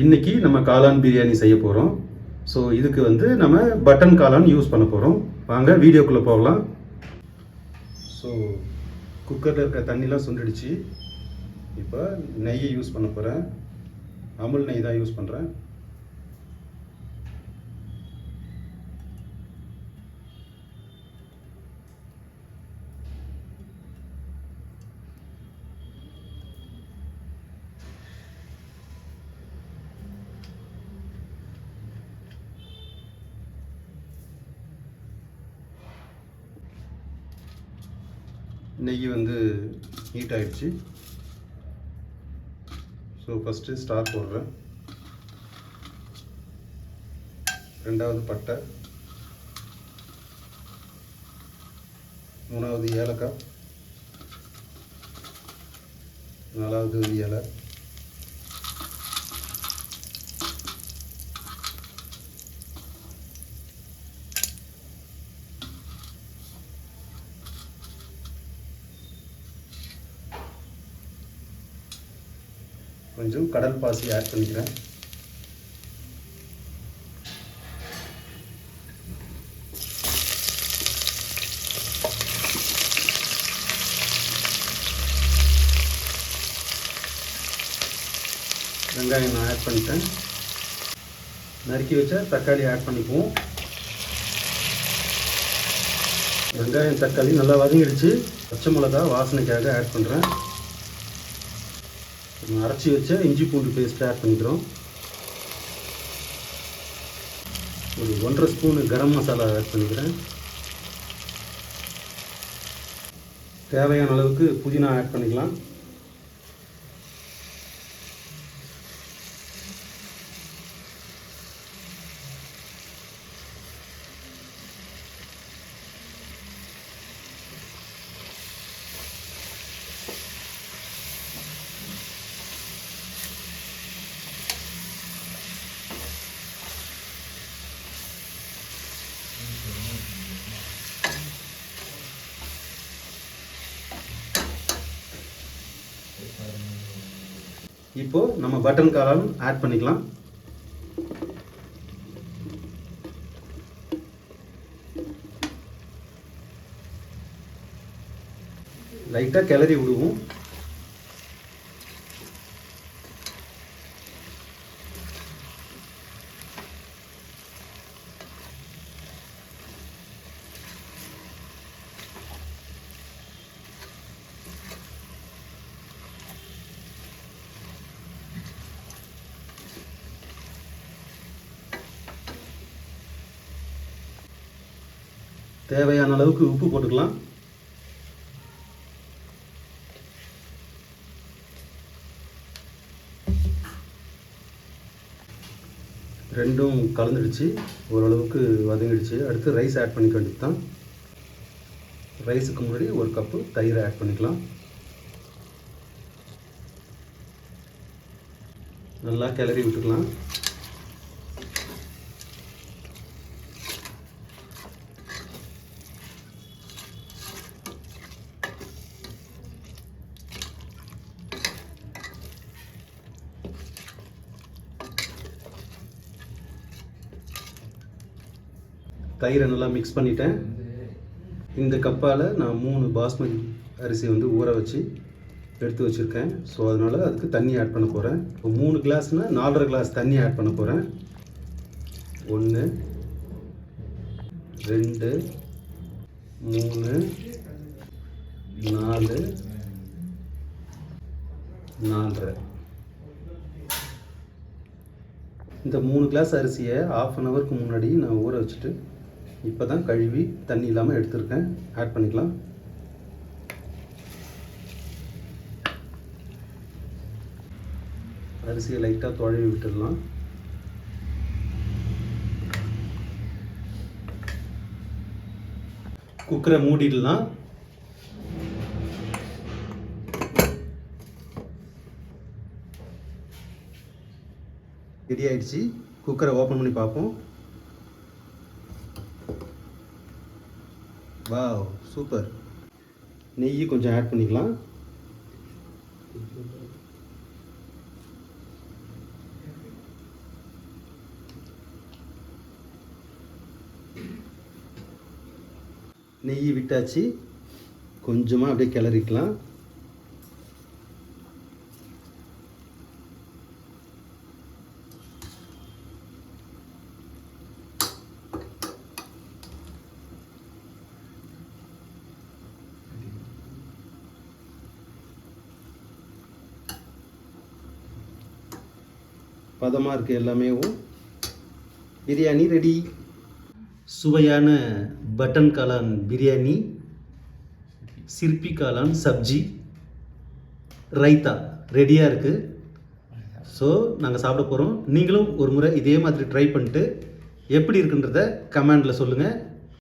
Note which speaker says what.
Speaker 1: இன்னைக்கு நம்ம காளான் பிரியாணி செய்ய போகிறோம் ஸோ இதுக்கு வந்து நம்ம பட்டன் காளான் யூஸ் பண்ண போகிறோம் வாங்க வீடியோக்குள்ளே போகலாம். ஸோ குக்கரில் இருக்கிற தண்ணிலாம் சுண்டிடுச்சு. இப்போ நெய்யை யூஸ் பண்ண போகிறேன் அமுல் நெய் தான் யூஸ் பண்ணுறேன் இன்றைக்கி வந்து ஹீட் ஆகிடுச்சு ஸோ ஃபஸ்ட்டு ஸ்டார் போடுறேன். ரெண்டாவது பட்டை. மூணாவது ஏலக்காய். நாலாவது இலை. கொஞ்சம் கடல் பாசி ஆட் பண்ணிக்கிறேன். வெங்காயம் நான் ஆட் பண்ணிட்டேன். நறுக்கி வச்ச தக்காளி ஆட் பண்ணிக்குவோம். வெங்காயம் தக்காளி நல்லா வதங்கிடுச்சு. பச்சை மிளகா வாசனைக்காக ஆட் பண்ணுறேன் அரைச்சி வச்ச இஞ்சி பூண்டு பேஸ்ட் ஆட் பண்ணிக்கிறோம். ஒரு ஒன்றரை ஸ்பூனு கரம் மசாலா ஆட் பண்ணிக்கிறேன். தேவையான அளவுக்கு புதினா ஆட் பண்ணிக்கலாம். இப்போ நம்ம பட்டன் காளான் ஆட் பண்ணிக்கலாம். லைட்டாக கிளறி விடுவோம். தேவையான அளவுக்கு உப்பு போட்டுக்கலாம். ரெண்டும் கலந்துடுச்சு. ஓரளவுக்கு வதங்கிடுச்சு. அடுத்து ரைஸ் ஆட் பண்ணிக்க வேண்டியது தான் ரைஸுக்கு முன்னாடி ஒரு கப்பு தயிர் ஆட் பண்ணிக்கலாம். நல்லா கிளறி விட்டுக்கலாம். தயிரை நல்லா மிக்ஸ் பண்ணிட்டேன். இந்த கப்பால் நான் மூணு பாஸ்மதி அரிசி வந்து ஊற வச்சு எடுத்து வச்சுருக்கேன். ஸோ அதனால் அதுக்கு தண்ணி ஆட் பண்ண போகிறேன் இப்போ மூணு கிளாஸ்னால் நாலரை கிளாஸ் தண்ணி ஆட் பண்ண போகிறேன் ஒன்று ரெண்டு மூணு நாலு நாலரை. இந்த மூணு கிளாஸ் அரிசியை ஆஃப் அன் ஹவருக்கு முன்னாடி நான் ஊற வச்சுட்டு இப்போ தான் கழுவி தண்ணி இல்லாமல் எடுத்திருக்கேன். ஆட் பண்ணிக்கலாம். அரிசியை லைட்டாக தொழவி விட்டுடலாம். குக்கரை மூடிடலாம். ரெடி ஆயிடுச்சு. குக்கரை ஓப்பன் பண்ணி பார்ப்போம். வா சூப்பர் நெய் கொஞ்சம் ஆட் பண்ணிக்கலாம். நெய் விட்டாச்சு. கொஞ்சமாக அப்படியே கிளறிக்கலாம். பதமாக இருக்குது எல்லாமேவும் பிரியாணி ரெடி சுவையான பட்டன் காளான் பிரியாணி சிற்பி காளான் சப்ஜி ரைத்தா ரெடியாக இருக்குது ஸோ நாங்கள் சாப்பிட போகிறோம் நீங்களும் ஒரு முறை இதே மாதிரி ட்ரை பண்ணிட்டு எப்படி இருக்குன்றத கமெண்டில் சொல்லுங்கள்